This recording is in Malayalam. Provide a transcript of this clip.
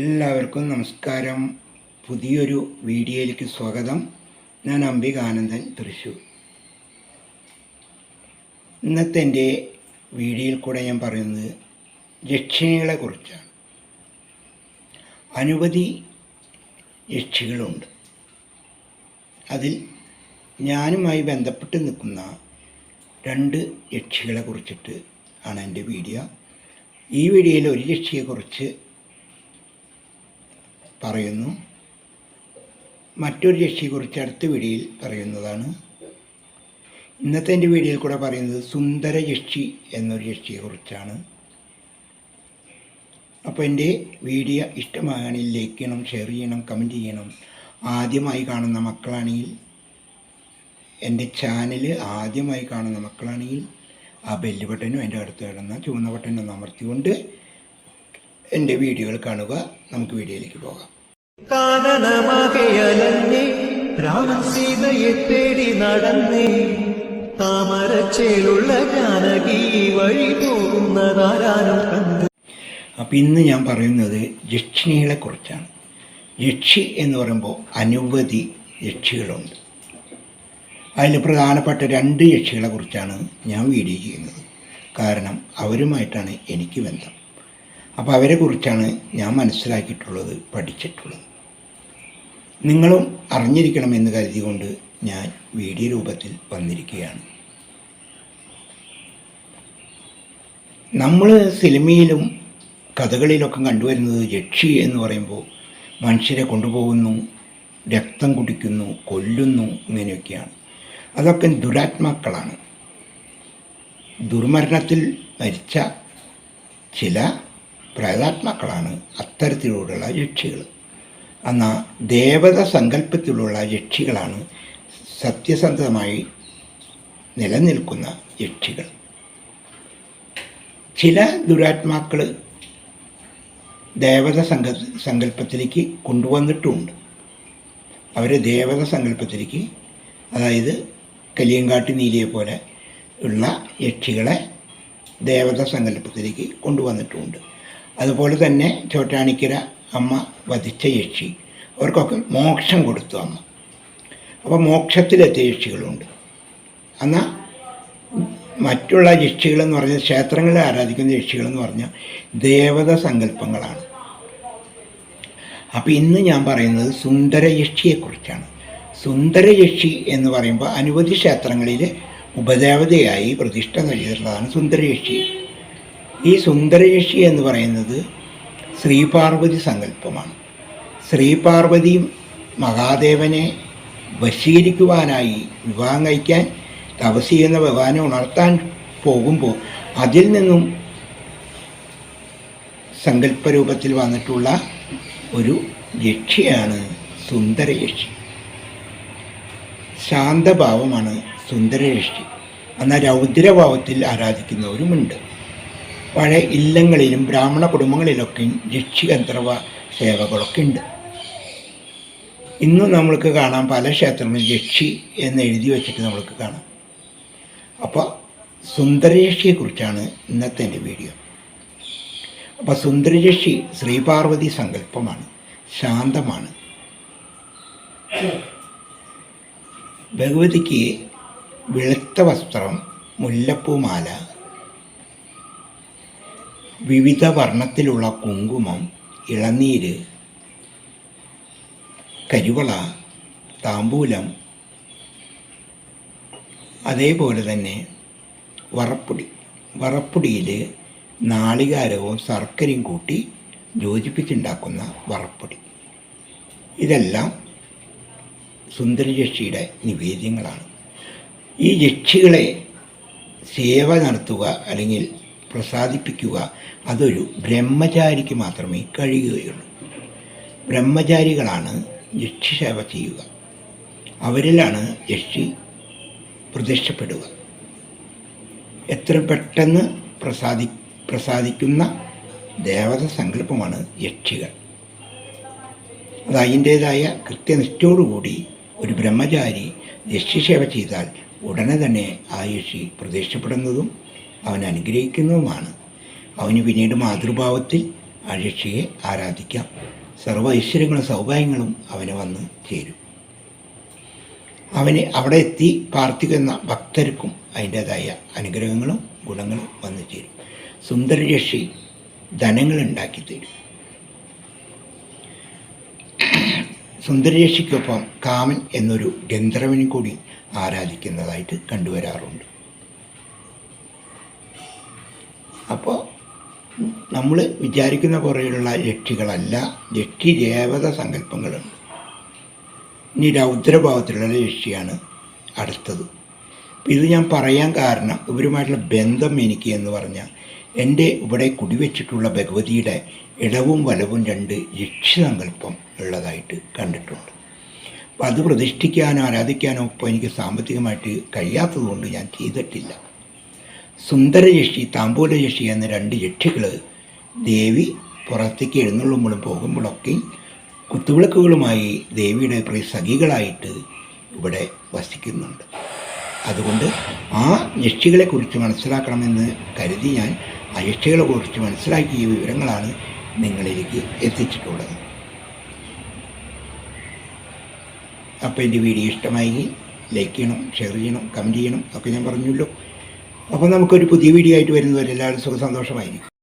എല്ലാവർക്കും നമസ്കാരം. പുതിയൊരു വീഡിയോയിലേക്ക് സ്വാഗതം. ഞാൻ അംബികാനന്ദൻ തൃശൂർ. ഇന്നത്തെ എന്റെ വീഡിയോയിൽ കൂടെ ഞാൻ പറയുന്നത് യക്ഷിണികളെ കുറിച്ചാണ്. അനവധി യക്ഷികളുണ്ട് അതിൽ ഞാനുമായി ബന്ധപ്പെട്ട് നിൽക്കുന്ന രണ്ട് യക്ഷികളെ കുറിച്ചിട്ട് ആണ് എന്റെ വീഡിയോ. ഈ വീഡിയോയിൽ ഒരു യക്ഷിയെക്കുറിച്ച് പറയുന്നു. മറ്റൊരു രക്ഷയെക്കുറിച്ച് അടുത്ത വീഡിയോയിൽ പറയുന്നതാണ്. ഇന്നത്തെ എന്റെ വീഡിയോയിൽ കൂടെ പറയുന്നത് സുന്ദര യക്ഷി എന്നൊരു യക്ഷിയെക്കുറിച്ചാണ് അപ്പോൾ എന്റെ വീഡിയോ ഇഷ്ടമാകണമെങ്കിൽ ലൈക്ക് ചെയ്യണം ഷെയർ ചെയ്യണം കമന്റ് ചെയ്യണം. ആദ്യമായി കാണുന്ന മക്കളാണെങ്കിൽ എന്റെ ചാനൽ ആദ്യമായി കാണുന്ന മക്കളാണെങ്കിൽ ആ ബെല്ല് ബട്ടനും എന്റെ അടുത്ത് കിടന്ന ചുവന്ന ബട്ടനും അമർത്തിക്കൊണ്ട് എന്റെ വീഡിയോകൾ കാണുക. നമുക്ക് വീഡിയോയിലേക്ക് പോകാം. കാനനമകയലന്നേ രാമൻ സീതയെ തേടി നടന്നേ താമരച്ചേലുള്ള ജാനകി വഴി പോകുന്നതാരാനും കണ്ടു. അപ്പോൾ ഇന്ന് ഞാൻ പറയുന്നത് യക്ഷിണികളെക്കുറിച്ചാണ് യക്ഷി എന്ന് പറയുമ്പോൾ അനവധി യക്ഷികളുണ്ട്. അതിൽ പ്രധാനപ്പെട്ട രണ്ട് യക്ഷികളെ കുറിച്ചാണ് ഞാൻ വീഡിയോ ചെയ്യുന്നത്. കാരണം അവരുമായിട്ടാണ് എനിക്ക് ബന്ധം. അപ്പോൾ അവരെ കുറിച്ചാണ് ഞാൻ മനസ്സിലാക്കിയിട്ടുള്ളത് പഠിച്ചിട്ടുള്ളത്. നിങ്ങളും അറിഞ്ഞിരിക്കണമെന്ന് കരുതികൊണ്ട് ഞാൻ വീഡിയോ രൂപത്തിൽ വന്നിരിക്കുകയാണ്. നമ്മൾ സിനിമയിലും കഥകളിലൊക്കെ കണ്ടുവരുന്നത് യക്ഷി എന്ന് പറയുമ്പോൾ മനുഷ്യരെ കൊണ്ടുപോകുന്നു രക്തം കുടിക്കുന്നു കൊല്ലുന്നു ഇങ്ങനെയൊക്കെയാണ്. അതൊക്കെ ദുരാത്മാക്കളാണ്. ദുർമരണത്തിൽ മരിച്ച ചില പ്രേതാത്മാക്കളാണ് അത്തരത്തിലുള്ള യക്ഷികൾ. എന്നാൽ ദേവത സങ്കല്പത്തിലുള്ള യക്ഷികളാണ് സത്യസന്ധമായി നിലനിൽക്കുന്ന യക്ഷികൾ. ചില ദുരാത്മാക്കൾ ദേവത സങ്ക സങ്കല്പത്തിലേക്ക് കൊണ്ടുവന്നിട്ടുമുണ്ട് അവരെ ദേവത സങ്കല്പത്തിലേക്ക് അതായത് കലിയങ്കാട്ടി നീലിയെ പോലെ ഉള്ള യക്ഷികളെ ദേവത സങ്കല്പത്തിലേക്ക് കൊണ്ടുവന്നിട്ടുമുണ്ട് അതുപോലെ തന്നെ ചോറ്റാണിക്കര അമ്മ വധിച്ച യക്ഷി അവർക്കൊക്കെ മോക്ഷം കൊടുത്തു അമ്മ. അപ്പോൾ മോക്ഷത്തിലെത്തിയ യക്ഷികളുണ്ട് എന്നാൽ മറ്റുള്ള യക്ഷികളെന്ന് പറഞ്ഞാൽ ക്ഷേത്രങ്ങളിൽ ആരാധിക്കുന്ന യക്ഷികളെന്ന് പറഞ്ഞാൽ ദേവത സങ്കല്പങ്ങളാണ്. അപ്പോൾ ഇന്ന് ഞാൻ പറയുന്നത് സുന്ദര യക്ഷിയെക്കുറിച്ചാണ് സുന്ദര യക്ഷി എന്ന് പറയുമ്പോൾ അനവധി ക്ഷേത്രങ്ങളിൽ ഉപദേവതയായി പ്രതിഷ്ഠ നൽകിയിട്ടുള്ളതാണ് സുന്ദരയക്ഷി ഈ സുന്ദരയക്ഷി എന്ന് പറയുന്നത് ശ്രീപാർവതി സങ്കല്പമാണ്. ശ്രീപാർവതിയും മഹാദേവനെ വശീകരിക്കുവാനായി വിവാഹം കഴിക്കാൻ തപസ് ചെയ്യുന്ന ഭഗവാനെ ഉണർത്താൻ പോകുമ്പോൾ അതിൽ നിന്നും സങ്കല്പരൂപത്തിൽ വന്നിട്ടുള്ള ഒരു യക്ഷിയാണ് സുന്ദരയക്ഷി ശാന്തഭാവമാണ് സുന്ദരയക്ഷി എന്നാൽ രൗദ്രഭാവത്തിൽ ആരാധിക്കുന്നവരുമുണ്ട്. പഴയ ഇല്ലങ്ങളിലും ബ്രാഹ്മണ കുടുംബങ്ങളിലൊക്കെ രക്ഷികന്ധർവ സേവകളൊക്കെ ഉണ്ട്. ഇന്നും നമ്മൾക്ക് കാണാം പല ക്ഷേത്രങ്ങളിലും യക്ഷി എന്ന് എഴുതി വെച്ചിട്ട് നമ്മൾക്ക് കാണാം. അപ്പോൾ സുന്ദരയക്ഷിയെക്കുറിച്ചാണ് ഇന്നത്തെ എന്റെ വീഡിയോ. അപ്പോൾ സുന്ദരയക്ഷി ശ്രീപാർവതി സങ്കല്പമാണ് ശാന്തമാണ്. ഭഗവതിക്ക് വെളുത്ത വസ്ത്രം മുല്ലപ്പൂമാല വിവിധ വർണത്തിലുള്ള കുങ്കുമം ഇളനീര് കരിവള താമ്പൂലം അതേപോലെ തന്നെ വറപ്പൊടി. വറപ്പൊടിയിൽ നാളികാരവും ശർക്കരയും കൂട്ടി യോജിപ്പിച്ചുണ്ടാക്കുന്ന വറപ്പൊടി. ഇതെല്ലാം സുന്ദരയക്ഷിയുടെ നിവേദ്യങ്ങളാണ്. ഈ ജക്ഷികളെ സേവ നടത്തുക അല്ലെങ്കിൽ പ്രസാദിപ്പിക്കുക. അതൊരു ബ്രഹ്മചാരിക്ക് മാത്രമേ കഴിയുകയുള്ളൂ. ബ്രഹ്മചാരികളാണ് യക്ഷി സേവ ചെയ്യുക. അവരിലാണ് യക്ഷി പ്രതിഷ്ഠപ്പെടുക. എത്ര പെട്ടെന്ന് പ്രസാദി പ്രസാദിക്കുന്ന ദേവത സങ്കല്പമാണ് യക്ഷികൾ. അത് അതിന്റേതായ കൃത്യനിഷ്ഠയോടുകൂടി ഒരു ബ്രഹ്മചാരി യക്ഷിസേവ ചെയ്താൽ ഉടനെ തന്നെ ആ യക്ഷി പ്രത്യക്ഷപ്പെടുന്നതും അവൻ അനുഗ്രഹിക്കുന്നതുമാണ്. അവന് പിന്നീട് മാതൃഭാവത്തിൽ ആ ആരാധിക്കാം. സർവ ഐശ്വര്യങ്ങളും സൗഭാഗ്യങ്ങളും അവന് വന്ന് ചേരും. അവന് അവിടെ എത്തി പ്രാർത്ഥിക്കുന്ന ഭക്തർക്കും അതിന്റേതായ അനുഗ്രഹങ്ങളും ഗുണങ്ങളും വന്നു ചേരും. സുന്ദരയക്ഷി ധനങ്ങൾ ഉണ്ടാക്കി തരും. സുന്ദരയക്ഷിക്കൊപ്പം കാമൻ എന്നൊരു ഗന്ധർവനും കൂടി ആരാധിക്കുന്നതായിട്ട് കണ്ടുവരാറുണ്ട്. അപ്പോൾ നമ്മൾ വിചാരിക്കുന്ന പോലെയുള്ള യക്ഷികളല്ല യക്ഷി ദേവത സങ്കല്പങ്ങളുണ്ട് ഇനി രൗദ്രഭാവത്തിലുള്ള യക്ഷിയാണ് അടുത്തത്. ഇത് ഞാൻ പറയാൻ കാരണം ഇവരുമായിട്ടുള്ള ബന്ധം എനിക്ക് എന്ന് പറഞ്ഞാൽ എന്റെ ഇവിടെ കുടിവെച്ചിട്ടുള്ള ഭഗവതിയുടെ ഇടവും വലവും രണ്ട് യക്ഷി സങ്കല്പം ഉള്ളതായിട്ട് കണ്ടിട്ടുണ്ട്. അപ്പം അത് പ്രതിഷ്ഠിക്കാനോ ആരാധിക്കാനോ ഇപ്പോൾ എനിക്ക് സാമ്പത്തികമായിട്ട് കഴിയാത്തതുകൊണ്ട് ഞാൻ ചെയ്തിട്ടില്ല. സുന്ദരയക്ഷി താമ്പൂലയക്ഷി എന്ന രണ്ട് യക്ഷികൾ ദേവി പുറത്തേക്ക് എഴുന്നള്ളുമ്പോഴും പോകുമ്പോഴൊക്കെ കുത്തുവിളക്കുകളുമായി ദേവിയുടെ പ്രിയ സഖികളായിട്ട് ഇവിടെ വസിക്കുന്നുണ്ട്. അതുകൊണ്ട് ആ യക്ഷികളെക്കുറിച്ച് മനസ്സിലാക്കണമെന്ന് കരുതി ഞാൻ ആ യക്ഷികളെക്കുറിച്ച് മനസ്സിലാക്കിയ വിവരങ്ങളാണ് നിങ്ങളിലേക്ക് എത്തിച്ചിട്ടുള്ളത്. അപ്പോൾ എന്റെ വീഡിയോ ഇഷ്ടമായി ലൈക്ക് ചെയ്യണം ഷെയർ ചെയ്യണം കമന്റ് ചെയ്യണം ഒക്കെ ഞാൻ പറഞ്ഞല്ലോ അപ്പോൾ നമുക്കൊരു പുതിയ വീഡിയോ ആയിട്ട് വരുന്നവരെല്ലാവരും സുഖ സന്തോഷമായിരിക്കും.